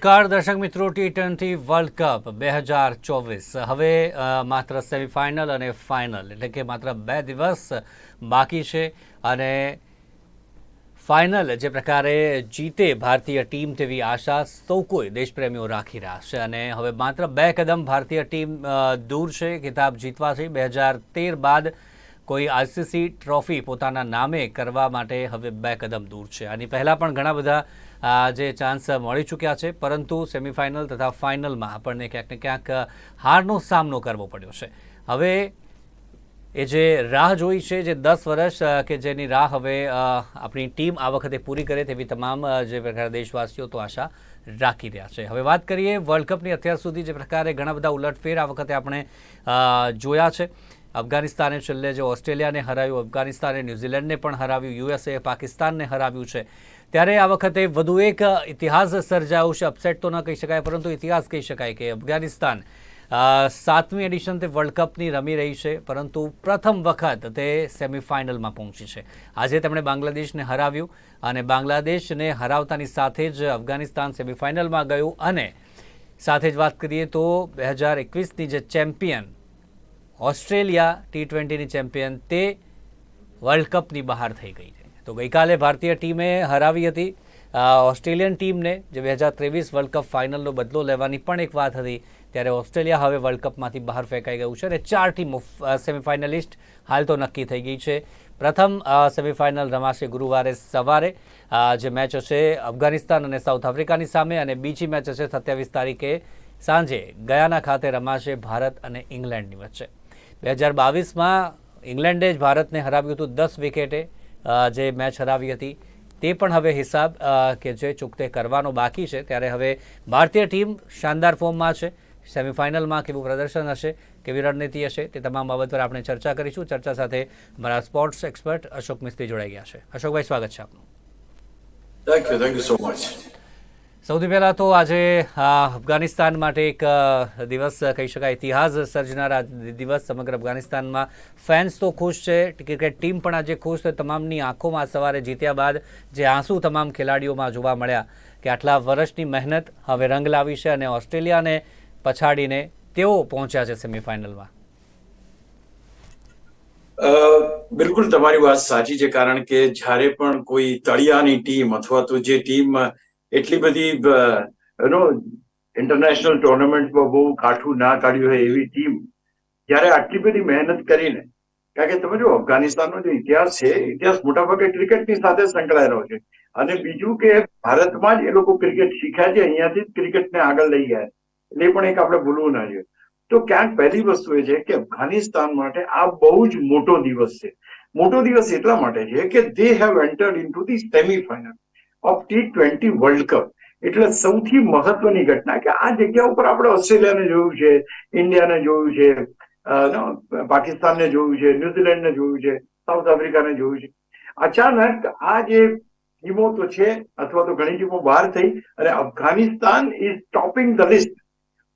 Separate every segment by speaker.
Speaker 1: નમસ્કાર દર્શક મિત્રો ટી ટ્વેન્ટી વર્લ્ડ કપ બે હજાર ચોવીસ. હવે માત્ર સેમિફાઇનલ અને ફાઇનલ એટલે કે માત્ર બે દિવસ બાકી છે અને ફાઇનલ જે પ્રકારે જીતે ભારતીય ટીમ તેવી આશા સૌ કોઈ દેશપ્રેમીઓ રાખી રહ્યા છે. અને હવે માત્ર બે કદમ ભારતીય ટીમ દૂર છે, ખિતાબ જીતવાથી બે હજાર તેર બાદ કોઈ આઈસીસી ટ્રોફી પોતાના નામે કરવા માટે હવે બે કદમ દૂર છે. આની પહેલાં પણ ઘણા બધા જે ચાન્સ મળી ચૂક્યા છે, પરંતુ સેમિફાઇનલ તથા ફાઇનલમાં આપણને ક્યાંક ને ક્યાંક હારનો સામનો કરવો પડ્યો છે. હવે એ જે રાહ જોઈ છે, જે દસ વર્ષ કે જેની રાહ હવે આપણી ટીમ આ વખતે પૂરી કરે તેવી તમામ જે પ્રકારે દેશવાસીઓ તો આશા રાખી રહ્યા છે. હવે વાત કરીએ વર્લ્ડ કપની અત્યાર સુધી જે પ્રકારે ઘણા બધા ઉલટફેર આ વખતે આપણે જોયા છે. અફઘાનિસ્તાને છેલ્લે જે ઓસ્ટ્રેલિયાને હરાવ્યું, અફઘાનિસ્તાને ન્યૂઝીલેન્ડને પણ હરાવ્યું યુએસએ પાકિસ્તાનને હરાવ્યું છે. ત્યારે આ વખતે વધુ એક ઇતિહાસ સર્જાયો છે. અપસેટ તો ન કહી શકાય, પરંતુ ઇતિહાસ કહી શકાય કે અફઘાનિસ્તાન સાતમી એડિશન તે વર્લ્ડ કપની રમી રહી છે, પરંતુ પ્રથમ વખત તે સેમિફાઇનલમાં પહોંચી છે. આજે તેમણે બાંગ્લાદેશને હરાવ્યું અને બાંગ્લાદેશને હરાવતાની સાથે જ અફઘાનિસ્તાન સેમિફાઇનલમાં ગયું. અને સાથે જ વાત કરીએ તો બે હજાર એકવીસની જે ચેમ્પિયન ઓસ્ટ્રેલિયા ટી ટ્વેન્ટીની ચેમ્પિયન તે વર્લ્ડ કપની બહાર થઈ ગઈ તો ગઈકાલે ભારતીય ટીમે હરાવી હતી. ઓસ્ટ્રેલિયન ટીમને જે બે હજાર ત્રેવીસ વર્લ્ડ કપ ફાઇનલનો બદલો લેવાની પણ એક વાત હતી. ત્યારે ઓસ્ટ્રેલિયા હવે વર્લ્ડ કપમાંથી બહાર ફેંકાઈ ગયું છે અને ચાર ટીમો સેમિફાઇનલિસ્ટ હાલ તો નક્કી થઈ ગઈ છે. પ્રથમ સેમિફાઇનલ રમાશે ગુરુવારે સવારે. જે મેચ હશે અફઘાનિસ્તાન અને સાઉથ આફ્રિકાની સામે અને બીજી મેચ હશે સત્યાવીસ તારીખે સાંજે ગયાના ખાતે રમાશે ભારત અને ઇંગ્લેન્ડની વચ્ચે. બે હજાર બાવીસમાં ઇંગ્લેન્ડે જ ભારતને હરાવ્યું હતું દસ વિકેટે જે મેચ હરાવી હતી, તે પણ હવે હિસાબ કે જે ચૂકતે કરવાનો બાકી છે, ત્યારે હવે ભારતીય ટીમ શાનદાર ફોર્મમાં છે. સેમિફાઇનલમાં કેવું પ્રદર્શન હશે, કેવી રણનીતિ હશે, તે તમામ બાબત પર આપણે ચર્ચા કરીશું. ચર્ચા સાથે મારા સ્પોર્ટ્સ એક્સપર્ટ અશોક મિસ્ત્રી જોડાઈ ગયા છે. અશોકભાઈ, સ્વાગત છે આપનું.
Speaker 2: Thank you thank you so much.
Speaker 1: સૌથી પહેલાં તો આજે અફઘાનિસ્તાન માટે એક દિવસ કહી શકાય, ઇતિહાસ સર્જનાર દિવસ સમગ્ર અફઘાનિસ્તાનમાં. ફેન્સ તો ખુશ છે, ક્રિકેટ ટીમ પણ આજે ખુશ છે. તમામની આંખોમાં સવારે જીત્યા બાદ જે આંસુ તમામ ખેલાડીઓમાં જોવા મળ્યા કે આટલા વર્ષની મહેનત હવે રંગ લાવી છે અને ઓસ્ટ્રેલિયાને પછાડીને તેઓ પહોંચ્યા છે સેમિફાઇનલમાં.
Speaker 2: બિલકુલ તમારી વાત સાચી છે, કારણ કે જ્યારે પણ કોઈ તળિયાની ટીમ અથવા તો જે ટીમ એટલી બધી નો ઇન્ટરનેશનલ ટુર્નામેન્ટમાં બહુ કાઠું ના કાઢ્યું હોય એવી ટીમ જ્યારે આટલી બધી મહેનત કરીને, કારણ કે તમે જો અફઘાનિસ્તાનનો જે ઇતિહાસ છે, ઇતિહાસ મોટાભાગે ક્રિકેટની સાથે સંકળાયેલો છે. અને બીજું કે ભારતમાં જ એ લોકો ક્રિકેટ શીખ્યા છે, અહીંયાથી જ ક્રિકેટને આગળ લઈ ગયા એટલે પણ એક આપણે ભૂલવું ના જોઈએ. તો ક્યાંક પહેલી વસ્તુ એ છે કે અફઘાનિસ્તાન માટે આ બહુ જ મોટો દિવસ છે. મોટો દિવસ એટલા માટે છે કે they have entered to the semifinal of T twenty world cup એટલે સૌથી મહત્વની ઘટના કે આ જગ્યા ઉપર આપણે ઓસ્ટ્રેલિયાને જોયું છે, ઇન્ડિયાને જોયું છે પાકિસ્તાનને જોયું છે, ન્યુઝીલેન્ડને જોયું છે, સાઉથ આફ્રિકાને જોયું છે. અચાનક આ જે ટીમો તો છે, અથવા તો ઘણી ટીમો બહાર થઈ અને Afghanistan is topping the list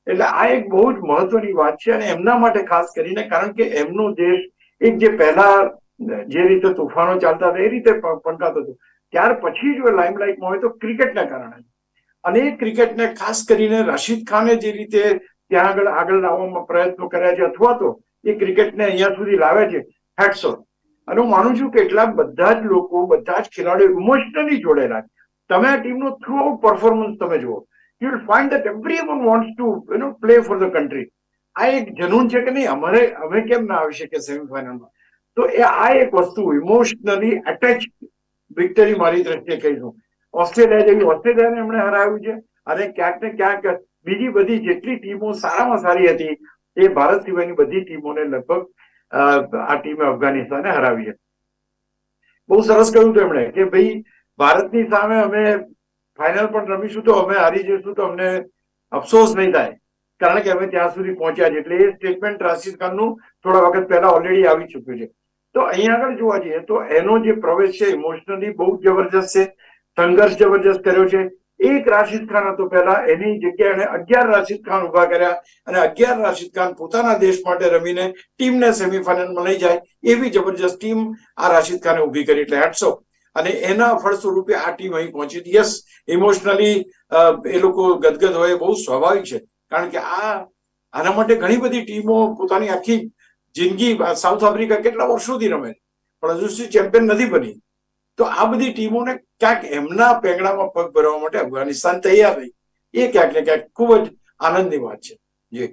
Speaker 2: એટલે આ એક બહુ જ મહત્વની વાત છે અને એમના માટે ખાસ કરીને કારણ કે એમનો દેશ એક જે પહેલા જે રીતે તોફાનો ચાલતા હતા એ રીતે પંકાતો હતો. ત્યાર પછી જો લાઇમલાઇટમાં હોય તો ક્રિકેટના કારણે. અને એ ક્રિકેટને ખાસ કરીને રાશિદ ખાને જે રીતે ત્યાં આગળ આગળ લાવવામાં પ્રયત્નો કર્યા છે અથવા તો એ ક્રિકેટને અહીંયા સુધી લાવે છે હેટસો અને હું માનું છું કે એટલા બધા જ લોકો, બધા જ ખેલાડીઓ ઇમોશનલી જોડેલા છે. તમે આ ટીમનો થ્રુ આઉટ પરફોર્મન્સ તમે જુઓ you will find that everyone wants to you know play for the country આ એક જનૂન છે કે નહીં? અમારે, અમે કેમ ના આવી શકીએ સેમીફાઇનલમાં તો એ આ એક વસ્તુ ઇમોશનલી એટેચ વિક્ટરી મારી દ્રષ્ટિએ કહીશું ઓસ્ટ્રેલિયા જેવી ઓસ્ટ્રેલિયાને એમણે હરાવ્યું છે અને ક્યાંક ને ક્યાંક બીજી બધી જેટલી ટીમો સારામાં સારી હતી એ ભારત સિવાયની બધી ટીમોને લગભગ આ ટીમે અફઘાનિસ્તાને હરાવી છે બહુ સરસ કહ્યું હતું એમણે કે ભાઈ, ભારતની સામે અમે ફાઇનલ પણ રમીશું તો અમે હારી જઈશું તો અમને અફસોસ નહીં થાય. કારણ કે અમે ત્યાં સુધી પહોંચ્યા છે એટલે એ સ્ટેટમેન્ટ રાશિદ ખાનનું થોડા વખત પહેલા ઓલરેડી આવી ચુક્યું છે. તો અહીંયા આગળ જોવા જઈએ તો એનો જે પ્રવેશ છે ઇમોશનલી બહુ જબરજસ્ત છે, સંઘર્ષ જબરજસ્ત કર્યો છે. એક રાશિદ ખાન હતો પહેલા, એની જગ્યાએ એને અગિયાર રાશિદ ખાન ઊભા કર્યા અને અગિયાર રાશિદ ખાન પોતાના દેશ માટે રમીને ટીમને સેમીફાઇનલમાં લઈ જાય એવી જબરજસ્ત ટીમ આ રાશિદ ખાને ઊભી કરી એટલે હેટ્સો અને એના ફળસ્વરૂપે આ ટીમ અહીં પહોંચી હતી. યસ ઇમોશનલી એ લોકો ગદગદ હોય બહુ સ્વાભાવિક છે. કારણ કે આ, આના માટે ઘણી બધી ટીમો પોતાની આખી જિંદગી સાઉથ આફ્રિકા કેટલા વર્ષોથી રમે પણ હજુ સુધી ચેમ્પિયન નથી બની. તો આ બધી ટીમોને ક્યાંક એમના પેંગડામાં પગ ભરવા માટે અફઘાનિસ્તાન તૈયાર રહી. એ ક્યાંક ને ક્યાંક ખૂબ જ આનંદની વાત છે. જી.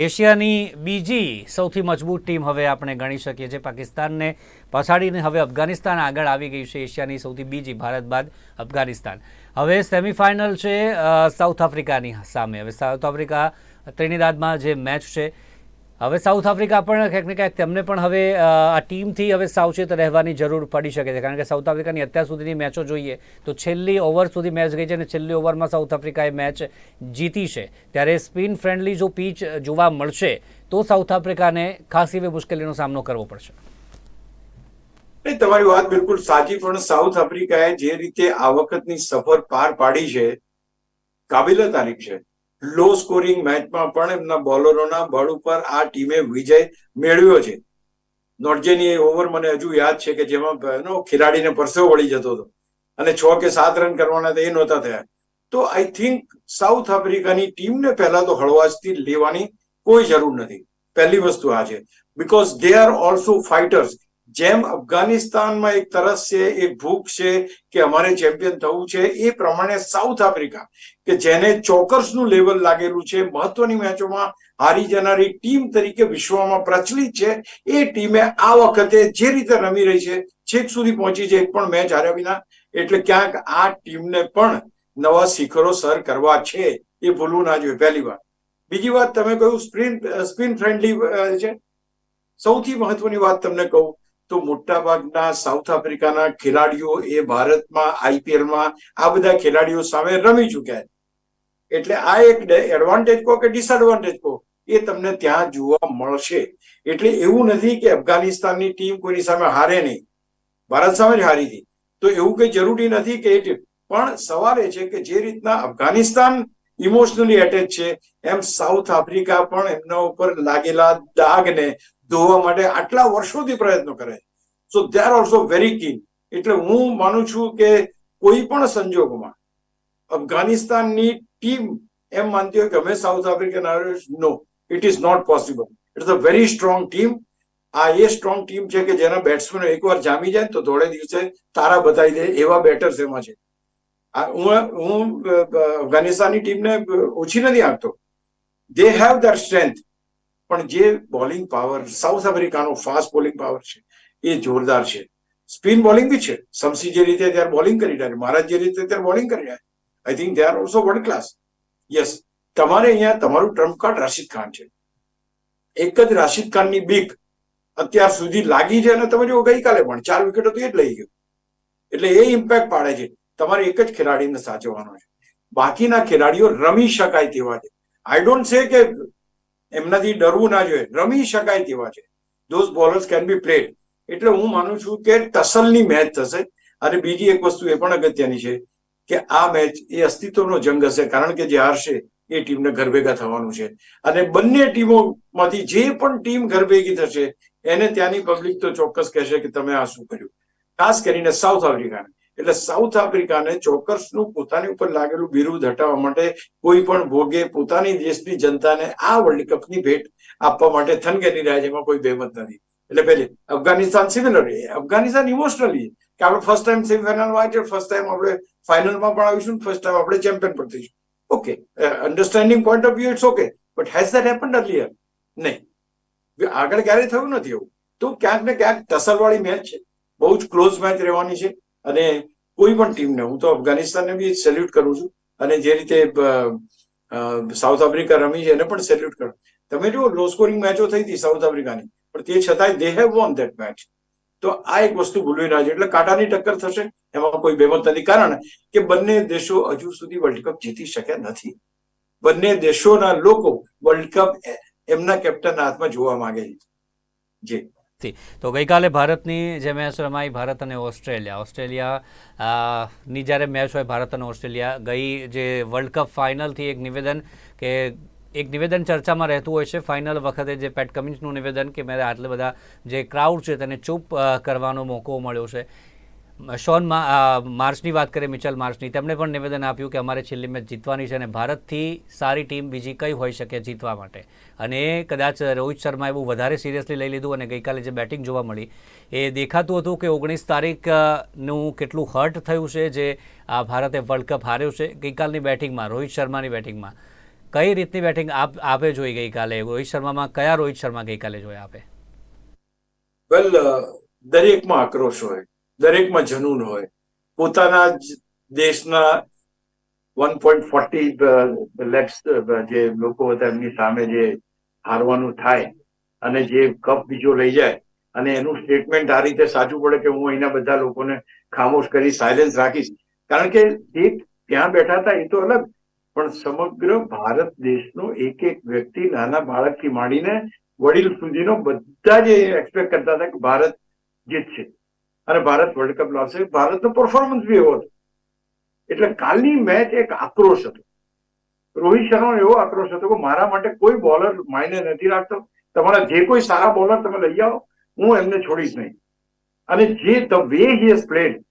Speaker 1: એશિયાની બીજી સૌથી મજબૂત ટીમ હવે આપણે ગણી શકીએ છીએ. પાકિસ્તાનને પછાડીને હવે અફઘાનિસ્તાન આગળ આવી ગયું છે. એશિયાની સૌથી બીજી ભારત બાદ અફઘાનિસ્તાન. હવે સેમિફાઇનલ છે સાઉથ આફ્રિકાની સામે. હવે સાઉથ આફ્રિકા ત્રિનિદાદમાં જે મેચ છે હવે સાઉથ આફ્રિકા પણ ક્યાંક ને ક્યાંક તેમને પણ હવે આ ટીમથી હવે સાવચેત રહેવાની જરૂર પડી શકે છે. કારણ કે સાઉથ આફ્રિકાની અત્યાર સુધીની મેચો જોઈએ તો છેલ્લી ઓવર સુધી મેચ ગઈ છે અને છેલ્લી ઓવરમાં સાઉથ આફ્રિકાએ મેચ જીતી છે. ત્યારે સ્પિન ફ્રેન્ડલી જો પીચ જોવા મળશે તો સાઉથ આફ્રિકાને ખાસ એવી મુશ્કેલીનો સામનો કરવો પડશે.
Speaker 2: નહીં, તમારી વાત બિલકુલ સાચી, પણ સાઉથ આફ્રિકાએ જે રીતે આ વખતની સફર પાર પાડી છે, કાબિલ તારીખ છે. લો સ્કોરિંગ મેચમાં પણ એમના બોલરોના બળ ઉપર આ ટીમે વિજય મેળવ્યો છે. નોટજેની ઓવર મને હજુ યાદ છે કે જેમાં ખેલાડીને પરસેવો વળી જતો હતો. અને છ કે સાત રન કરવાના એ નહોતા થયા. તો આઈ થિંક સાઉથ આફ્રિકાની ટીમને પહેલા તો હળવાશથી લેવાની કોઈ જરૂર નથી. પહેલી વસ્તુ આ છે. Because they are also fighters જેમ અફઘાનિસ્તાનમાં એક તરસ છે, એક ભૂખ છે કે અમારે ચેમ્પિયન થવું છે, એ પ્રમાણે સાઉથ આફ્રિકા, કે જેને ચોકર્સનું લેવલ લાગેલું છે, મહત્વની મેચોમાં હારી જનારી ટીમ તરીકે વિશ્વમાં પ્રચલિત છે, એ ટીમે આ વખતે જે રીતે રમી રહી છે, છેક સુધી પહોંચી છે, એક પણ મેચ હાર્યા વિના, એટલે ક્યાંક આ ટીમને પણ નવા શિખરો સર કરવા છે, એ ભૂલવું ના જોઈએ, પહેલી વાત. બીજી વાત, તમે કહ્યું સ્પિન સ્પિન ફ્રેન્ડલી છે? સૌથી મહત્વની વાત તમને કહું તો મોટાભાગના સાઉથ આફ્રિકાના ખેલાડીઓ એ ભારતમાં, આઈપીએલમાં આ બધા ખેલાડીઓ સામે રમી ચૂક્યા એટલે આ એક એડવાન્ટેજ કહો કે ડિસએડવાન્ટેજ કહો, એ તમને ત્યાં જોવા મળશે. એટલે એવું નથી કે અફઘાનિસ્તાનની ટીમ કોઈની સામે હારે નહીં. ભારત સામે જ હારી હતી તો એવું કઈ જરૂરી નથી કે એ પણ સવાલ એ છે કે જે રીતના અફઘાનિસ્તાન ઇમોશનલી એટેચ છે, એમ સાઉથ આફ્રિકા પણ એમના ઉપર લાગેલા દાગને ધોવા માટે આટલા વર્ષોથી પ્રયત્નો કરે છે. So they are also very keen એટલે હું માનું છું કે કોઈ પણ સંજોગોમાં અફઘાનિસ્તાનની ટીમ એમ માનતી હોય કે અમે South African no it is not possible it's a very strong team આ એ સ્ટ્રોંગ ટીમ છે કે જેના બેટ્સમેનો એકવાર જામી જાય તો થોડે દિવસે તારા બતાવી દે એવા બેટર્સ એમાં છે. હું હું અફઘાનિસ્તાનની ટીમને ઓછી નથી આપતો. દે હેવ ધર સ્ટ્રેન્થ પણ જે બોલિંગ પાવર સાઉથ આફ્રિકાનો ફાસ્ટ બોલિંગ પાવર છે, એ જોરદાર છે. સ્પિન બોલિંગ બી છે. સમસી જે રીતે ત્યારે બોલિંગ કરી રહ્યા છે મહારાજ જે રીતે ત્યારે બોલિંગ કરી રહ્યા છે I think they are also world class yes તમારે અહીંયા તમારું ટ્રમ્પ કાર્ડ રાશિદ ખાન છે. એક જ રાશિદ ખાનની બીક અત્યાર સુધી લાગી છે અને તમે જો ગઈકાલે પણ ચાર વિકેટો તો એ જ લઈ ગયો. એટલે એ ઇમ્પેક્ટ પાડે છે. તમારે એક જ ખેલાડીને સાચવવાનો છે. બાકીના ખેલાડીઓ રમી શકાય તેવા છે. આઈ ડોન્ટ સે કે એમનાથી ડરવું ના જોઈએ. રમી શકાય તેવા છે. Those bowlers can be played એટલે હું માનું છું કે ટસલની મેચ થશે. અને બીજી એક વસ્તુ એ પણ અગત્યની છે કે આ મેચ એ અસ્તિત્વનો જંગ હશે. કારણ કે જે હારશે એ ટીમને ઘર ભેગા થવાનું છે. અને બંને ટીમોમાંથી જે પણ ટીમ ઘર ભેગી થશે, એને ત્યાંની પબ્લિક તો ચોક્કસ કહેશે કે તમે આ શું કર્યું. ખાસ કરીને સાઉથ આફ્રિકાને એટલે સાઉથ આફ્રિકાને ચોક્કસનું પોતાની ઉપર લાગેલું બિરુદ હટાવવા માટે કોઈ પણ ભોગે પોતાની દેશની જનતાને આ વર્લ્ડ કપની ભેટ આપવા માટે થનગની રહ્યા છે એમાં કોઈ બેમત નથી. એટલે પહેલી, અફઘાનિસ્તાન સિમિલરલી અફઘાનિસ્તાન ઇમોશનલી કે આપણે ફર્સ્ટ ટાઈમ સેમિફાઇનલ આવે છે ફર્સ્ટ ટાઈમ આપણે ફાઇનલમાં પણ આવીશું ફર્સ્ટ ટાઈમ આપણે ચેમ્પિયન પણ થઈશું. Okay understanding point of view it's okay but has that happened earlier નહીં. આગળ ક્યારેય થયું નથી એવું તો ક્યાંક ને ક્યાંક ટસલવાળી મેચ છે. બહુ જ ક્લોઝ મેચ રહેવાની છે. અને કોઈ પણ ટીમને હું તો અફઘાનિસ્તાનને બી સેલ્યુટ કરું છું અને જે રીતે સાઉથ આફ્રિકા રમી છે એને પણ સેલ્યુટ કરું. તમે જુઓ લો સ્કોરિંગ મેચો થઈ હતી સાઉથ આફ્રિકાની પણ તે છતાંય they have won that match તો આ એક વસ્તુ ભૂલવી ના જોઈએ, એટલે કાંટાની ટક્કર થશે, એમાં કોઈ બેમત નથી કારણ કે બંને દેશો હજુ સુધી વર્લ્ડ કપ જીતી શક્યા નથી. બંને દેશોના લોકો વર્લ્ડ કપ એમના કેપ્ટનના હાથમાં જોવા માંગે છે. જી.
Speaker 1: થી તો ગઈકાલે ભારતની જે મેચ રમાઈ, ભારત અને ઓસ્ટ્રેલિયા. ઓસ્ટ્રેલિયા ની જ્યારે મેચ હોય, ભારત અને ઓસ્ટ્રેલિયા ગઈ જે વર્લ્ડ કપ ફાઇનલથી એક નિવેદન કે એક નિવેદન ચર્ચામાં રહેતું હોય છે. ફાઇનલ વખતે જે પેટ કમિન્સનું નિવેદન કે મેં આટલા બધા જે ક્રાઉડ છે તેને ચૂપ કરવાનો મોકો મળ્યો છે. શોન માર્ચની વાત કરીએ, મિચલ માર્ચની, તેમણે પણ નિવેદન આપ્યું કે અમારે છેલ્લી મેચ જીતવાની છે અને ભારતથી સારી ટીમ બીજી કઈ હોઈ શકે જીતવા માટે. અને એ કદાચ રોહિત શર્મા એવું વધારે સિરિયસલી લઈ લીધું અને ગઈકાલે જે બેટિંગ જોવા મળી, એ દેખાતું હતું કે ઓગણીસ તારીખનું કેટલું હર્ટ થયું છે જે આ ભારતે વર્લ્ડ કપ હાર્યું છે ગઈકાલની બેટિંગમાં રોહિત શર્માની બેટિંગમાં કઈ રીતની બેટિંગ આપ, આપે જોઈ ગઈકાલે? રોહિત શર્મામાં કયા રોહિત શર્મા ગઈકાલે જોયા આપે?
Speaker 2: વેલ દરેકમાં આક્રોશ હોય. દરેકમાં જનૂન હોય. પોતાના જ દેશના વન પોઈન્ટ ફોર્ટી લેક્સ જે લોકો હતા એમની સામે જે હારવાનું થાય અને જે કપ બીજો લઈ જાય અને એનું સ્ટેટમેન્ટ આ રીતે સાચું પડે કે હું અહીંના બધા લોકોને ખામોશ કરી સાયલેન્સ રાખીશ. કારણ કે એ ત્યાં બેઠા હતા એ તો અલગ, પણ સમગ્ર ભારત દેશનો એક એક વ્યક્તિ નાના બાળકથી માંડીને વડીલ સુધીનો બધા જ એક્સપેક્ટ કરતા હતા કે ભારત જીતશે. અને ભારત વર્લ્ડ કપ લાવશે. ભારતનો પરફોર્મન્સ બી એવો હતો. એટલે કાલની મેચ એક આક્રોશ હતો. રોહિત શર્માનો એવો આક્રોશ હતો કે મારા માટે કોઈ બોલર માયને નથી રાખતો. તમારા જે કોઈ સારા બોલર તમે લઈ આવો. હું એમને છોડીશ નહીં. અને જે the way he has played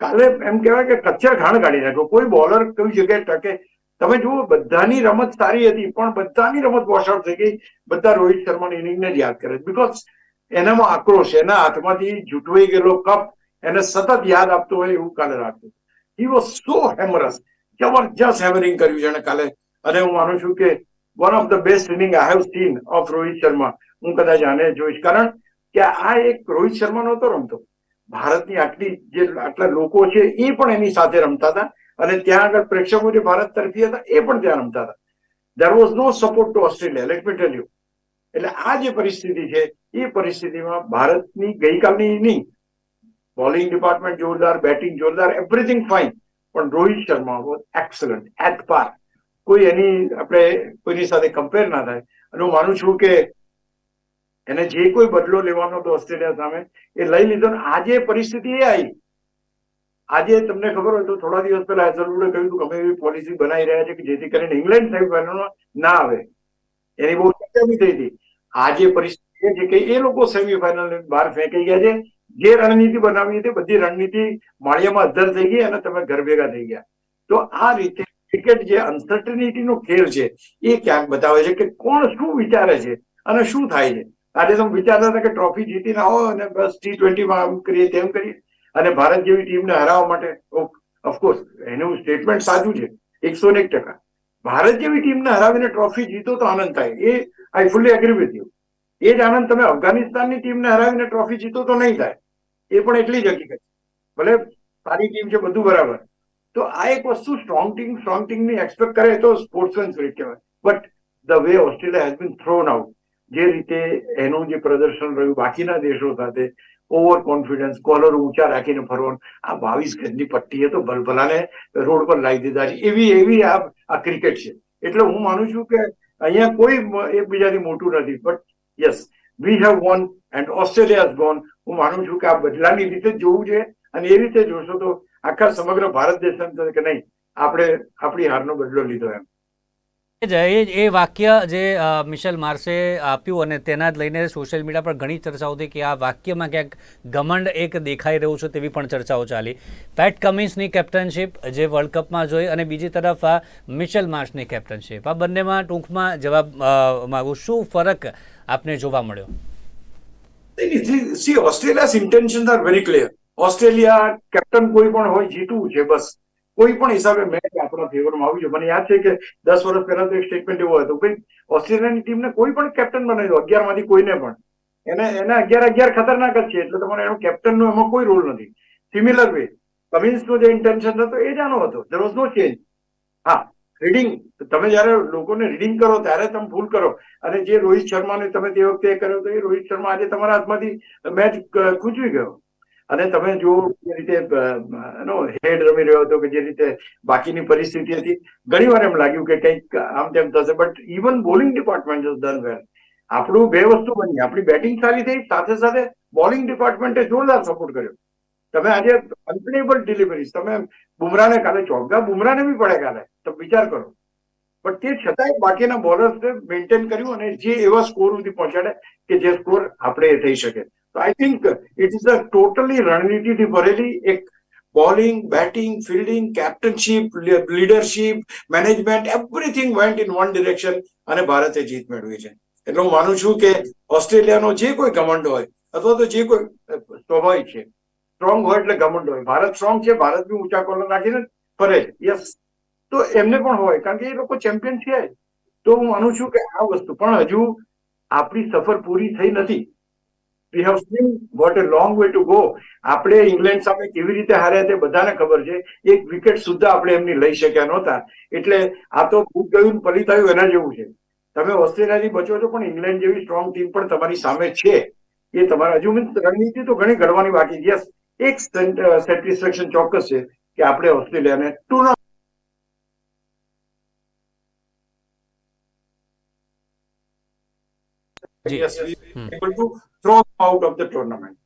Speaker 2: કાલે એમ કહેવાય કે કચ્છર ઘાણ કાઢી નાખ્યો. કોઈ બોલર કઈ જગ્યાએ ટકે. તમે જુઓ, બધાની રમત સારી હતી, પણ બધાની રમત વોશઆઉટ થઈ ગઈ. બધા રોહિત શર્માની ઇનિંગને જ યાદ કરે બીકોઝ એનામાં આક્રોશ, એના હાથમાંથી જૂટવાઈ ગયેલો કપ, એને સતત યાદ આપતો હોય એવું કાલે રાખ્યું હી વોઝ સો હેમરસ જબરજસ્ત હેમરિંગ કર્યું છે કાલે. અને હું માનું છું કે one of the best inning I have seen of Rohit Sharma. હું કદાચ આને જોઈશ. કારણ કે આ એક રોહિત શર્મા નહોતો રમતો. ભારતની આટલી જે આટલા લોકો છે એ પણ એની સાથે રમતા હતા. અને ત્યાં આગળ પ્રેક્ષકો જે ભારત તરફી હતા એ પણ ત્યાં રમતા હતા. There was no support to Australia let me tell you એટલે આ જે પરિસ્થિતિ છે, એ પરિસ્થિતિમાં ભારતની ગઈકાલની ઇનિંગ બોલિંગ ડિપાર્ટમેન્ટ જોરદાર બેટિંગ જોરદાર એવરીથિંગ ફાઇન પણ Rohit Sharma was excellent at par કોઈ એની આપણે કોઈની સાથે કમ્પેર ના થાય. અને હું માનું છું કે એને જે કોઈ બદલો લેવાનો હતો ઓસ્ટ્રેલિયા સામે, એ લઈ લીધો ને આજે પરિસ્થિતિ એ આવી. આજે તમને ખબર હોય તો થોડા દિવસ પહેલા હેઝલવુડે કહ્યું કે અમે એવી પોલિસી બનાવી રહ્યા છે કે જેથી કરીને ઇંગ્લેન્ડ સેમિફાઇનલમાં ના આવે. એની બહુ ચર્ચા બી થઈ હતી. આજે પરિસ્થિતિ છે કે એ લોકો સેમીફાઇનલ બહાર ફેંકાઈ ગયા છે. જે રણનીતિ બનાવી હતી, બધી રણનીતિ માળિયામાં અધર થઈ ગઈ અને તમે ઘર ભેગા થઈ ગયા. તો આ રીતે ક્રિકેટ જે અનસર્ટનિટીનો ખેલ છે, એ ક્યાંક બતાવે છે કે કોણ શું વિચારે છે અને શું થાય છે? આજે તમે વિચારતા હતા કે ટ્રોફી જીતીને આવો અને બસ ટી ટ્વેન્ટીમાં આમ કરીએ તેમ કરીએ. અને ભારત જેવી ટીમને હરાવવા માટે ઓફકોર્સ એનું સ્ટેટમેન્ટ સાચું છે. એકસો એક ટકા. ભારત જેવી ટીમને હરાવીને ટ્રોફી જીતો તો આનંદ થાય. એ આઈ ફૂલી એગ્રી વિથ યુ એ જ આનંદ તમે અફઘાનિસ્તાનની ટીમને હરાવીને ટ્રોફી જીતો તો નહીં થાય. એ પણ એટલી જ હકીકત ભલે સારી ટીમ છે બધું બરાબર. તો આ એક વસ્તુ સ્ટ્રોંગ ટીમ સ્ટ્રોંગ ટીમની એક્સપેક્ટ કરે તો સ્પોર્ટ્સમેન સ્પિરિટ કહેવાય. But the way Australia has been thrown out જે રીતે એનું જે પ્રદર્શન રહ્યું, બાકીના દેશો સાથે ઓવર કોન્ફિડન્સ કોલર ઊંચા રાખીને ફરવાનું. આ બાવીસ ગજની પટ્ટીએ તો ભલભલાને રોડ પર લાવી દીધા છે. એવી એવી આ આ ક્રિકેટ છે. એટલે હું માનું છું કે અહીંયા કોઈ એકબીજાથી મોટું નથી. But yes we have won and Australia gone હું માનું છું કે આ બદલાની રીતે જોવું છે અને એ રીતે જોશો તો આખા સમગ્ર ભારત દેશ કે નહીં, આપણે આપણી હારનો બદલો લીધો એમ.
Speaker 1: એ વાક્ય જે મિશેલ માર્સે આપ્યું અને તેના જ લઈને સોશિયલ મીડિયા પર ઘણી ચર્ચાઓ થઈ કે આ વાક્યમાં ક્યાંક ઘમંડ એક દેખાઈ રહ્યું છે તેવી પણ ચર્ચાઓ ચાલી. પેટ કમિન્સની કેપ્ટનશીપ, જે વર્લ્ડ કપમાં જોઈ અને બીજી તરફ આ મિશેલ માર્સની કેપ્ટનશીપ. આ બંનેમાં ટૂંકમાં જવાબ માગું શું ફરક આપને જોવા મળ્યો?
Speaker 2: See Australia's are very clear Australia captain કોઈ પણ હોય જીતવું છે બસ. કોઈ પણ હિસાબે મેચ આપણા ફેવરમાં આવી છે. મને યાદ છે કે દસ વર્ષ પહેલા તો એક સ્ટેટમેન્ટ એવું હતું કે ઓસ્ટ્રેલિયાની ટીમને કોઈ પણ કેપ્ટન બનાવી દો અગિયારમાંથી કોઈને પણ. એને એને અગિયાર અગિયાર ખતરનાક જ છે, એટલે તમારે એનો કેપ્ટનનો એમાં કોઈ રોલ નથી. સિમિલર વે કમિન્સનો જે ઇન્ટેન્શન હતો, એ જ આનો હતો. દેર વોઝ નો ચેન્જ હા રીડિંગ તમે જયારે લોકોને રીડિંગ કરો, ત્યારે તમે ભૂલ કરો. અને જે રોહિત શર્માને તમે તે વખતે કર્યો તો એ રોહિત શર્મા આજે તમારા હાથમાંથી મેચ ખૂંચવી ગયો. અને તમે જો જે રીતે નો હેડ રમી રહ્યો હતો કે જે રીતે બાકીની પરિસ્થિતિ હતી, ઘણી વાર એમ લાગ્યું કે કંઈક આમ તેમ થશે. But even bowling department is done well આપણું બે વસ્તુ બની. આપણી બેટિંગ સારી થઈ, સાથે સાથે બોલિંગ ડિપાર્ટમેન્ટે જોરદાર સપોર્ટ કર્યો. તમે આજે અનપ્લેબલ ડિલિવરીઝ તમે બુમરાને કાલે ચોગ્ગા બુમરાને બી પડે કાલે. તમે વિચાર કરો. પણ તે છતાંય બાકીના બોલર્સે મેન્ટેન કર્યું અને જે એવા સ્કોર સુધી પહોંચાડે કે જે સ્કોર આપણે થઈ શકે. I think it is a totally રણનીતિથી ભરેલી એક bowling batting fielding captainship leadership management everything went in one direction અને ભારતે જીત મેળવી છે. એટલે હું માનું છું કે ઓસ્ટ્રેલિયાનો જે કોઈ ઘમંડ હોય અથવા તો જે કોઈ સ્વાભાવિક છે સ્ટ્રોંગ હોય એટલે ઘમંડ હોય. ભારત સ્ટ્રોંગ છે ભારત બી ઊંચા કોલર રાખીને ફરે યસ તો એમને પણ હોય, કારણ કે એ લોકો ચેમ્પિયન છે તો હું માનું છું કે આ વસ્તુ, પણ હજુ આપણી સફર પૂરી થઈ નથી. We have still what a long way to go આપણે ઇંગ્લેન્ડ સામે કેવી રીતે હાર્યા તે બધાને ખબર છે. એક વિકેટ સુદ્ધા આપણે એમની લઈ શક્યા નહોતા. એટલે આ તો ભૂત ગયું પલી થયું એના જેવું છે. તમે ઓસ્ટ્રેલિયાથી બચો છો પણ ઇંગ્લેન્ડ જેવી સ્ટ્રોંગ ટીમ પણ તમારી સામે છે. એ તમારે હજુ રણનીતિ તો ઘણી ઘડવાની બાકી યસ એક સેટિસ્ફેક્શન ચોક્કસ છે કે આપણે ઓસ્ટ્રેલિયાને ટૂર્ના able to throw out of the tournament.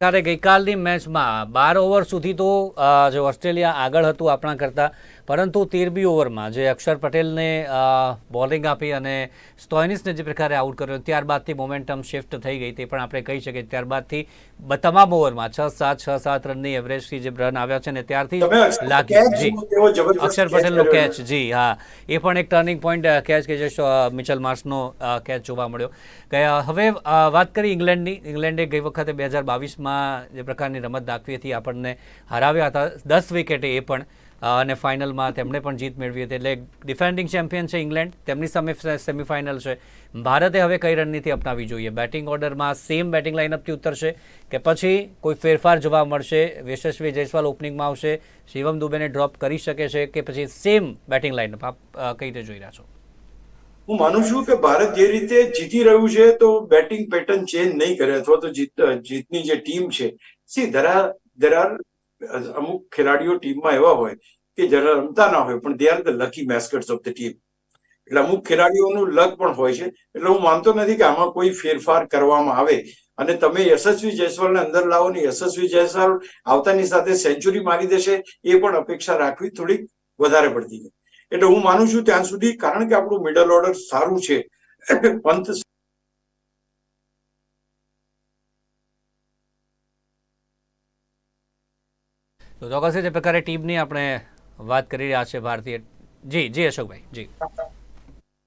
Speaker 1: ત્યારે ગઈકાલની મેચમાં બાર ઓવર સુધી તો જે ઓસ્ટ્રેલિયા આગળ હતું આપણા કરતાં પરંતુ તેરમી ઓવરમાં જે અક્ષર પટેલને બોલિંગ આપી અને સ્ટોઇનિસને જે પ્રકારે આઉટ કર્યો ત્યારબાદથી મોમેન્ટમ શિફ્ટ થઈ ગઈ તે પણ આપણે કહી શકીએ. ત્યારબાદથી તમામ ઓવરમાં છ સાત છ સાત રનની એવરેજથી જે રન આવ્યા છે ને ત્યારથી લાગી જી. અક્ષર પટેલનો કેચ જી હા. એ પણ એક ટર્નિંગ પોઈન્ટ કેચ કે જે મિચેલ માર્સનો કેચ જોવા મળ્યો. કે હવે વાત કરી ઇંગ્લેન્ડની. ઇંગ્લેન્ડે ગઈ વખતે બે હજાર બાવીસમાં જે પ્રકારની રમત દાખવી હતી આપણને હરાવ્યા હતા. દસ વિકેટે એ પણ અને ફાઇનલમાં તેમણે પણ જીત મેળવી હતી. એટલે ડિફેન્ડિંગ ચેમ્પિયન છે ઇંગ્લેન્ડ, તેમની સામે સેમિફાઇનલ છે. ભારતે હવે કઈ રણનીતિ અપનાવવી જોઈએ? બેટિંગ ઓર્ડરમાં સેમ બેટિંગ લાઇનઅપથી ઉતરશે કે પછી કોઈ ફેરફાર જોવા મળશે? યશસ્વી જયસ્વાલ ઓપનિંગમાં આવશે. શિવમ દુબેને ડ્રોપ કરી શકે છે કે પછી સેમ બેટિંગ લાઇનઅપ? આપ કઈ રીતે જોઈ રહ્યા છો?
Speaker 2: હું માનું છું કે ભારત જે રીતે જીતી રહ્યું છે, તો બેટિંગ પેટર્ન ચેન્જ નહીં કરે અથવા તો જીત જીતની જે ટીમ છે. સી, ધરા, ધરાર અમુક ખેલાડીઓ ટીમમાં એવા હોય કે જરા રમતા ના હોય, પણ they are the lucky mascots of the team એટલે અમુક ખેલાડીઓનું લક પણ હોય છે. એટલે હું માનતો નથી કે આમાં કોઈ ફેરફાર કરવામાં આવે. અને તમે યશસ્વી જયસ્વાલને અંદર લાવો ને યશસ્વી જયસ્વાલ આવતાની સાથે સેન્ચુરી મારી દેશે, એ પણ અપેક્ષા રાખવી થોડીક વધારે પડતી છે. એટલે હું માનું છું ત્યાં સુધી, કારણ કે આપણું મિડલ ઓર્ડર સારું છે. પંત
Speaker 1: તો ચોક્કસ જે પ્રકારે ટીમની આપણે વાત કરી રહ્યા છે ભારતીય જી જી અશોકભાઈ, જી.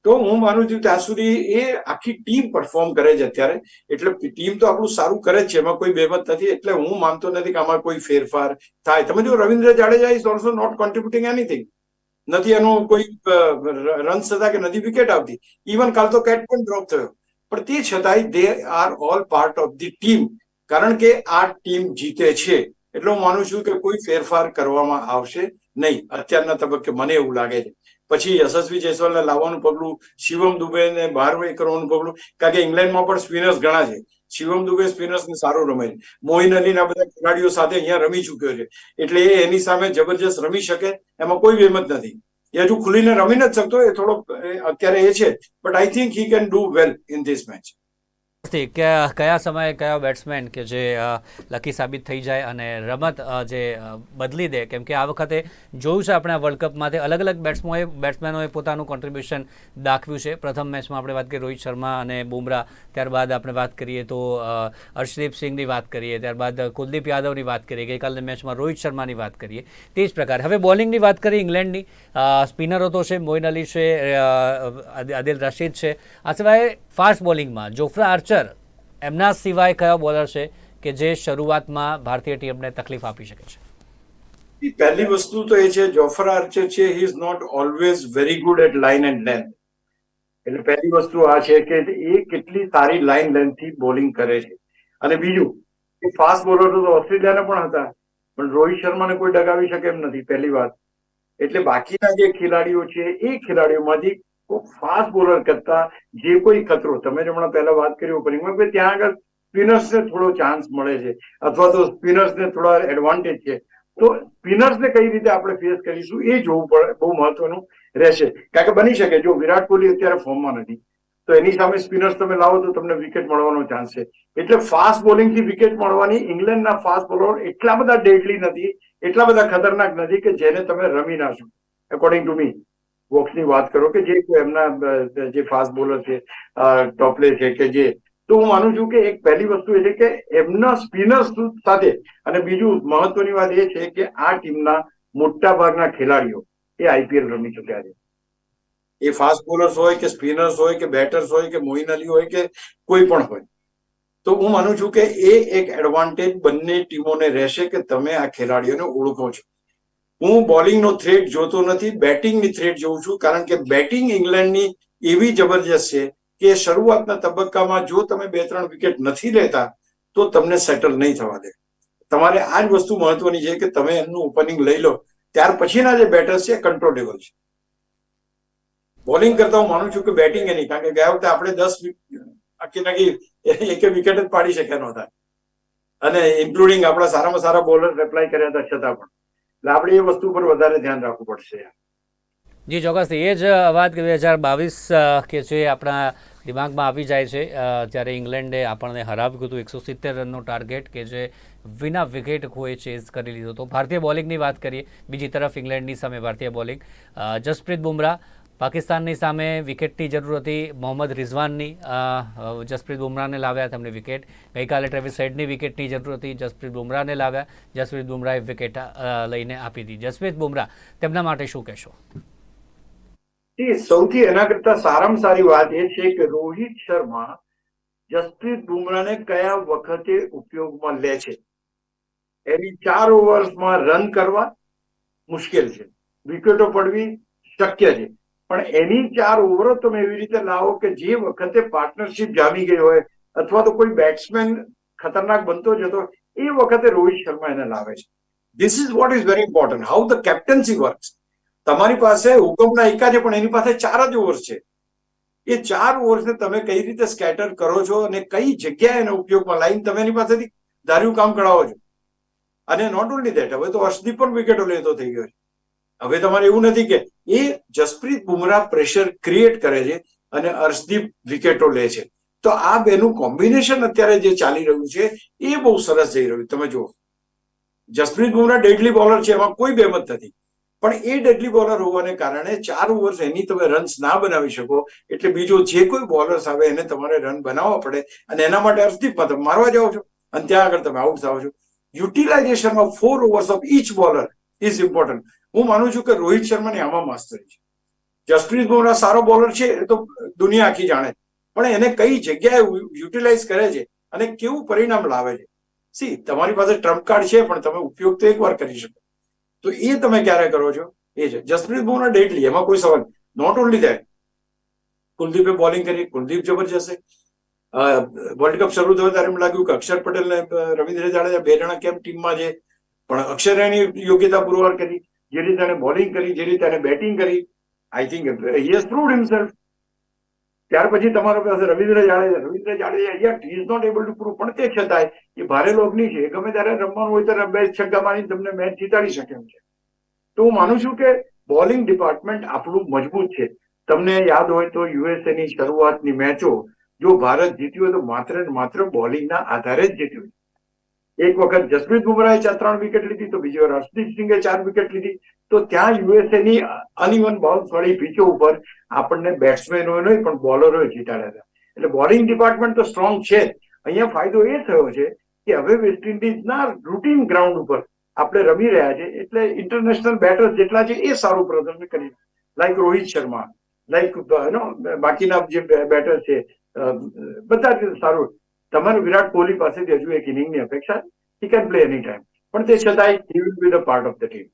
Speaker 2: તો હું માનું છું ત્યાં સુધી એ આખી ટીમ પરફોર્મ કરે છે અત્યારે. એટલે ટીમ તો આપણું સારું કરે છે, એમાં કોઈ બેમત નથી. એટલે હું માનતો નથી કે આમાં કોઈ ફેરફાર થાય. તમે જો Ravindra Jadeja is also not contributing anything નથી એનો કોઈ રન થતા કે નથી વિકેટ આવતી. ઇવન કાલ તો કેટ પણ ડ્રોપ થયો. પણ તે છતાંય they are all part of the team કારણ કે આ ટીમ જીતે છે. એટલે હું માનું છું કે કોઈ ફેરફાર કરવામાં આવશે નહીં. અત્યારના તબક્કે મને એવું લાગે છે. પછી યશસ્વી જયસ્વાલને લાવવાનું પગલું, શિવમ દુબેને બહાર વહી કરવાનું પગલું, કારણ કે ઇંગ્લેન્ડમાં પણ સ્પિનર્સ ઘણા છે. શિવમ દુબે સ્પિનર્સ ને સારું રમે છે. મોહિન અલીના બધા ખેલાડીઓ સાથે અહીંયા રમી ચૂક્યો છે. એટલે એ એની સામે જબરજસ્ત રમી શકે, એમાં કોઈ વેમત નથી. એ હજુ ખુલીને રમી નથી શકતો, એ થોડો અત્યારે એ છે. But I think he can do well in this match
Speaker 1: થી કે કયા સમયે કયા બેટ્સમેન કે જે લકી સાબિત થઈ જાય અને રમત જે બદલી દે? કેમ કે આ વખતે જોયું છે આપણે વર્લ્ડ કપમાં અલગ અલગ બેટ્સમોએ બેટ્સમેનોએ પોતાનું કોન્ટ્રીબ્યુશન દાખવ્યું છે. પ્રથમ મેચમાં આપણે વાત કરીએ રોહિત શર્મા અને બુમરા ત્યારબાદ આપણે વાત કરીએ તો હર્ષદીપ સિંહની વાત કરીએ. ત્યારબાદ કુલદીપ યાદવની વાત કરીએ. ગઈકાલની મેચમાં રોહિત શર્માની વાત કરીએ. તે જ પ્રકારે. હવે બોલિંગની વાત કરીએ ઇંગ્લેન્ડની. સ્પિનરો તો છે, મોઇન અલી છે આદિલ રશીદ છે. આ સિવાય ફાસ્ટ બોલિંગમાં જોફ્રા આર્ચર એમના સિવાય કયો બોલર છે કે જે શરૂઆતમાં ભારતીય ટીમને તકલીફ આપી શકે છે?
Speaker 2: પહેલી વસ્તુ તો એ છે, જોફરા આર્ચર છે he is not always very good at line and length એટલે પહેલી વસ્તુ આ છે કે એ કેટલી સારી લાઇન લેન્થથી બોલિંગ કરે છે. અને બીજું, એ ફાસ્ટ બોલર તો ઓસ્ટ્રેલિયાના પણ હતા, પણ રોહિત શર્માને કોઈ ડગાવી શકે એમ નથી, પહેલી વાત. એટલે બાકીના જે ખેલાડીઓ છે, એ ખેલાડીઓમાંથી ફાસ્ટ બોલર કરતા જે કોઈ ખતરો, તમે હમણાં પહેલા વાત કરી ઓપનિંગમાં કે ત્યાં આગળ સ્પિનર્સને થોડો ચાન્સ મળે છે, અથવા તો સ્પિનર્સને થોડા એડવાન્ટેજ છે. તો સ્પિનર્સને કઈ રીતે આપણે ફેસ કરીશું એ જોવું પડે, બહુ મહત્વનું રહેશે. કારણ કે બની શકે, જો વિરાટ કોહલી અત્યારે ફોર્મમાં નથી, તો એની સામે સ્પિનર્સ તમે લાવો તો તમને વિકેટ મળવાનો ચાન્સ છે. એટલે ફાસ્ટ બોલિંગથી વિકેટ મળવાની, ઇંગ્લેન્ડના ફાસ્ટ બોલર એટલા બધા ડેડલી નથી, એટલા બધા ખતરનાક નથી કે જેને તમે રમી ના શકો અકોર્ડિંગ ટુ મી બોક્સની વાત કરો કે જે એમના જે ફાસ્ટ બોલર છે ટોપલે છે કે જે, તો હું માનું છું કે એક પહેલી વસ્તુ એ છે કે એમના સ્પિનર્સ સાથે, અને બીજું મહત્વની વાત એ છે કે આ ટીમના મોટા ભાગના ખેલાડીઓ એ આઈપીએલ રમી ચુક્યા છે. એ ફાસ્ટ બોલર્સ હોય કે સ્પિનર્સ હોય કે બેટર્સ હોય કે મોઇન અલી હોય કે કોઈ પણ હોય. તો હું માનું છું કે એ એક એડવાન્ટેજ બંને ટીમોને રહેશે કે તમે આ ખેલાડીઓને ઓળખો છો. હું બોલિંગનો થ્રેટ જોતો નથી બેટિંગની થ્રેટ જોઉં છું, કારણ કે બેટિંગ ઇંગ્લેન્ડની એવી જબરજસ્ત છે કે શરૂઆતના તબક્કામાં જો તમે બે ત્રણ વિકેટ નથી લેતા, તો તમને સેટલ નહીં થવા દે. તમારે આ જ વસ્તુ મહત્વની છે કે તમે એમનું ઓપનિંગ લઈ લો. ત્યાર પછીના જે બેટર્સ છે કંટ્રોલેબલ છે. બોલિંગ કરતા હું માનું છું કે બેટિંગ એ નહીં, કારણ કે ગયા વખતે આપણે દસ આખી નાખી એકે વિકેટ જ પાડી શક્યા નહોતા. અને ઇન્ક્લુડિંગ આપણા સારામાં સારા બોલર એપ્લાય કર્યા હતા છતાં પણ. એટલે આપણે એ વસ્તુ પર વધારે ધ્યાન રાખવું પડશે
Speaker 1: જી ચોક્કસ એ જ વાત બે હજાર બાવીસ કે જે આપણા દિમાગમાં આવી જાય છે જ્યારે ઇંગ્લેન્ડે આપણને હરાવ્યું હતું એકસો સિત્તેર રનનો ટાર્ગેટ કે જે વિના વિકેટ ખોએ ચેઝ કરી લીધો હતો. ભારતીય બોલિંગની વાત કરીએ, બીજી તરફ ઇંગ્લેન્ડની સામે ભારતીય બોલિંગ જસપ્રીત બુમરાહ પાકિસ્તાનની સામે વિકેટની જરૂર હતી. મોહમ્મદ રિઝવાનની જસપ્રીત બુમરાહને લાવ્યા તેમને વિકેટ. ગઈકાલે ટ્રેવિસ હેડની વિકેટની જરૂર હતી. જસપ્રીત બુમરાહને લાવ્યા. જસપ્રીત બુમરાહે વિકેટ લઈને આપી હતી જસપ્રીત બુમરાહ, તેમના માટે શું કહેશો?
Speaker 2: સૌથી એના કરતા સારામાં સારી વાત એ છે કે રોહિત શર્મા જસપ્રીત બુમરાહને કયા વખતે ઉપયોગમાં લે છે? એની ચાર ઓવર્સમાં રન કરવા મુશ્કેલ છે. વિકેટો પડવી શક્ય છે. પણ એની ચાર ઓવરો તમે એવી રીતે લાવો કે જે વખતે પાર્ટનરશિપ જામી ગઈ હોય, અથવા તો કોઈ બેટ્સમેન ખતરનાક બનતો જતો એ વખતે રોહિત શર્મા એને લાવે છે. This is what is very important how the captaincy works તમારી પાસે હુકમના એકા છે પણ એની પાસે ચાર જ ઓવર્સ છે. એ ચાર ઓવર્સને તમે કઈ રીતે સ્કેટર કરો છો અને કઈ જગ્યાએ એનો ઉપયોગમાં લાવીને તમે એની પાસેથી ધાર્યું કામ કરાવો છો? અને નોટ ઓનલી દેટ હવે તો હર્ષદીપ પણ વિકેટો લેતો થઈ ગયો છે. હવે તમારે એવું નથી કે એ જસપ્રીત બુમરાહ પ્રેશર ક્રિએટ કરે છે અને અર્શદીપ વિકેટો લે છે. તો આ બેનું કોમ્બિનેશન અત્યારે જે ચાલી રહ્યું છે, એ બહુ સરસ જઈ રહ્યું તમે જુઓ. જસપ્રીત બુમરાહ ડેડલી બોલર છે, એમાં કોઈ બેમત નથી. પણ એ ડેડલી બોલર હોવાને કારણે ચાર ઓવર્સ એની તમે રન્સ ના બનાવી શકો. એટલે બીજો જે કોઈ બોલર્સ આવે એને તમારે રન બનાવવા પડે અને એના માટે અર્શદીપમાં તમે મારવા જાઓ છો અને ત્યાં આગળ તમે આઉટ થાઓ છો. Utilization of four overs of each bowler is important હું માનું છું કે રોહિત શર્માની આમાં માસ્તરી છે. જસપ્રીત બુમરાહ સારો બોલર છે, એ તો દુનિયા આખી જાણે પણ એને કઈ જગ્યાએ યુટિલાઇઝ કરે છે અને કેવું પરિણામ લાવે છે? સી તમારી પાસે ટ્રમ્પ કાર્ડ છે, પણ તમે ઉપયોગ તો એકવાર કરી શકો. તો એ તમે ક્યારે કરો છો? એ છે જસપ્રીત બુમરાહ ડેડલી એમાં કોઈ સવાલ નોટ ઓનલી દેટ કુલદીપે બોલિંગ કરી, કુલદીપ જબરજસ્ત. વર્લ્ડ કપ શરૂ થયો ત્યારે એમ લાગ્યું કે અક્ષર પટેલ ને રવિન્દ્ર જાડેજા બે જણા કેમ ટીમમાં છે? પણ અક્ષરે એની યોગ્યતા પુરવાર કરી, જે રીતે એને બોલિંગ કરી, જે રીતે એને બેટિંગ કરી I think he has proved himself ત્યાર પછી તમારા પાસે Ravindra Jadeja Ravindra Jadeja yet he is not able to prove પણ તે છતાંય, એ ભારે લોગની છે ગમે ત્યારે રમવાનું હોય ત્યારે બે છગ્ગા મારી તમને મેચ જીતાડી શકે એમ છે. તો હું માનું છું કે બોલિંગ ડિપાર્ટમેન્ટ આપણું મજબૂત છે. તમને યાદ હોય તો યુએસએ ની શરૂઆતની મેચો, જો ભારત જીત્યું હોય તો માત્ર ને માત્ર બોલિંગના આધારે જ જીત્યું એક વખત જસપ્રીત બુમરાહે ચાર ત્રણ વિકેટ લીધી તો બીજી વાર હર્ષદીપ સિંઘે ચાર વિકેટ લીધી. તો ત્યાં યુએસએ ની અનઇવન બાઉન્સ વાળી પીચો ઉપર આપણને બેટ્સમેનો નહીં, પણ બોલરો જીતાડ્યા હતા. એટલે બોલિંગ ડિપાર્ટમેન્ટ તો સ્ટ્રોંગ છે. અહીંયા ફાયદો એ થયો છે કે હવે વેસ્ટ ઇન્ડિઝના રૂટીન ગ્રાઉન્ડ ઉપર આપણે રમી રહ્યા છે. એટલે ઇન્ટરનેશનલ બેટર્સ જેટલા છે એ સારું પ્રદર્શન કરી લાઈક રોહિત શર્મા લાઈક બાકીના જે બેટર છે બધા જ સારું તમારે વિરાટ કોહલી પાસેથી હજુ એક ઇનિંગની અપેક્ષા he can play any time પણ તે છતાંય he will be the part of the team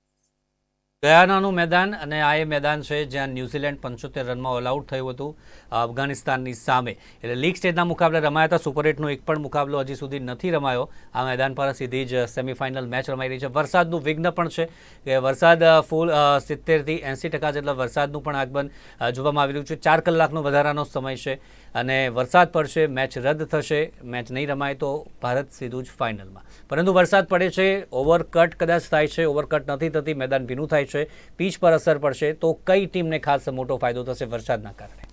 Speaker 1: ગયાનાનું મેદાન અને આ એ મેદાન છે જ્યાં ન્યૂઝીલેન્ડ પંચોતેર રનમાં ઓલ આઉટ થયું હતું અફઘાનિસ્તાનની સામે. એટલે લીગ સ્ટેજના મુકાબલે રમાયા હતા. સુપર એટનો એક પણ મુકાબલો હજી સુધી નથી રમાયો. આ મેદાન પર સીધી જ સેમિફાઇનલ મેચ રમાઈ રહી છે. વરસાદનું વિઘ્ન પણ છે કે વરસાદ ફૂલ સિત્તેરથી એંસી ટકા જેટલા વરસાદનું પણ આગમન જોવામાં આવી રહ્યું છે. ચાર કલાકનો વધારાનો સમય છે. અને વરસાદ પડશે, મેચ રદ થશે, મેચ નહીં રમાય તો ભારત સીધું જ ફાઇનલમાં. પરંતુ વરસાદ પડે છે, ઓવરકટ કદાચ થાય છે, ઓવરકટ નથી થતી, મેદાન ભીનું થાય છે, પીચ પર અસર પડશે, તો કઈ ટીમને ખાસ મોટો ફાયદો થશે વરસાદના કારણે?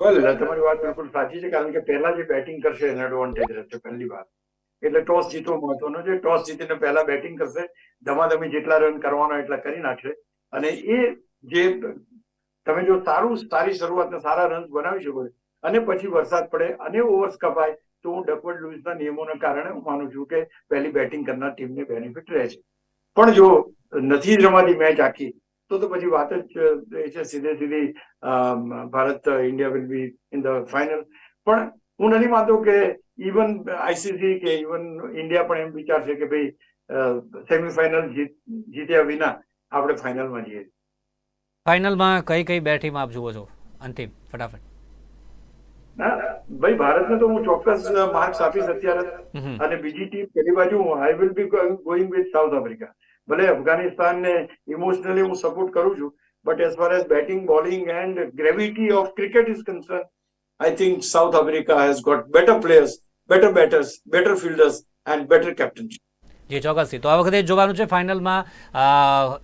Speaker 2: તમારી વાત બિલકુલ સાચી છે, કારણ કે પહેલા જે બેટિંગ કરશે એને એડવાન્ટેજ રહેશે પહેલી વાત. એટલે ટોસ જીતવો મહત્વનો છે, ટોસ જીતીને પહેલા બેટિંગ કરશે, ધમાધમી જેટલા રન કરવાનો એટલા કરી નાખશે. અને એ જે તમે જો સારું સારી શરૂઆત ને સારા રન બનાવી શકો અને પછી વરસાદ પડે અને ઓવર્સ કપાય, તો હું ડકવર્ડ લુઇસના નિયમોના કારણે હું માનું છું કે પહેલી બેટિંગ કરનાર ટીમને બેનિફિટ રહે છે. પણ જો નથી રમાતી મેચ આખી, તો તો પછી વાત જ એ છે સીધે સીધી Bharat India will be in the final પણ હું નથી માનતો કે ઇવન આઈસીસી કે ઇવન ઇન્ડિયા પણ એમ વિચારશે કે ભાઈ સેમીફાઇનલ જીત્યા વિના આપણે ફાઇનલમાં જઈએ.
Speaker 1: ફાઇનલમાં કઈ કઈ બે ટીમ આપ જુઓ છો? અંતિમ ફટાફટ.
Speaker 2: ના ભાઈ ભારતને તો હું ચોક્કસ માર્ક્સ આપીશ અત્યારે. અને બીજી ટીમ પેલી બાજુ I will be going with South Africa ભલે અફઘાનિસ્તાનને ઇમોશનલી હું સપોર્ટ કરું છું but as far as batting bowling and gravity of cricket is concern I think South Africa has got better players better batters better fielders and better captain
Speaker 1: જી ચોક્કસથી તો આ વખતે જોવાનું છે ફાઇનલમાં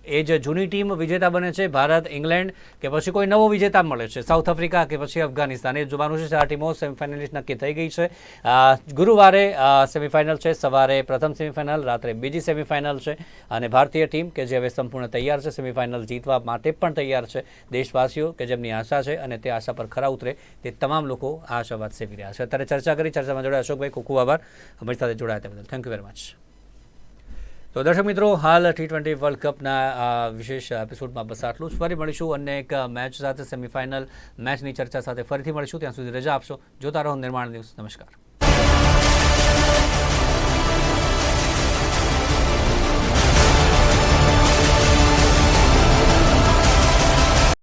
Speaker 1: એ જે જૂની ટીમ વિજેતા બને છે, ભારત, ઇંગ્લેન્ડ, કે પછી કોઈ નવો વિજેતા મળે છે, સાઉથ આફ્રિકા, કે પછી અફઘાનિસ્તાન, એ જોવાનું છે. આ ટીમો સેમિફાઇનલિસ્ટ નક્કી થઈ ગઈ છે. ગુરુવારે સેમિફાઇનલ છે, સવારે પ્રથમ સેમિફાઇનલ, રાત્રે બીજી સેમિફાઇનલ છે. અને ભારતીય ટીમ, કે જે હવે સંપૂર્ણ તૈયાર છે, સેમિફાઇનલ જીતવા માટે પણ તૈયાર છે. દેશવાસીઓ, કે જેમની આશા છે અને તે આશા પર ખરા ઉતરે, તે તમામ લોકો આ આશાવાદ સેવી રહ્યા છે. અત્યારે ચર્ચા કરી, ચર્ચામાં જોડાયા અશોકભાઈ, ખૂબ ખૂબ આભાર. અમારી સાથે જોડાયા તે બદલ. થેન્ક યુ વેરી મચ તો દર્શક મિત્રો, હાલ ટી ટ્વેન્ટી વર્લ્ડ કપના આ વિશેષ એપિસોડમાં બસ આટલું જ. ફરી મળીશું અને એક મેચ સાથે સેમિફાઇનલ મેચની ચર્ચા સાથે ફરીથી મળીશું. ત્યાં સુધી રજા આપશો. જોતા રહો નિર્માણ ન્યૂઝ. નમસ્કાર.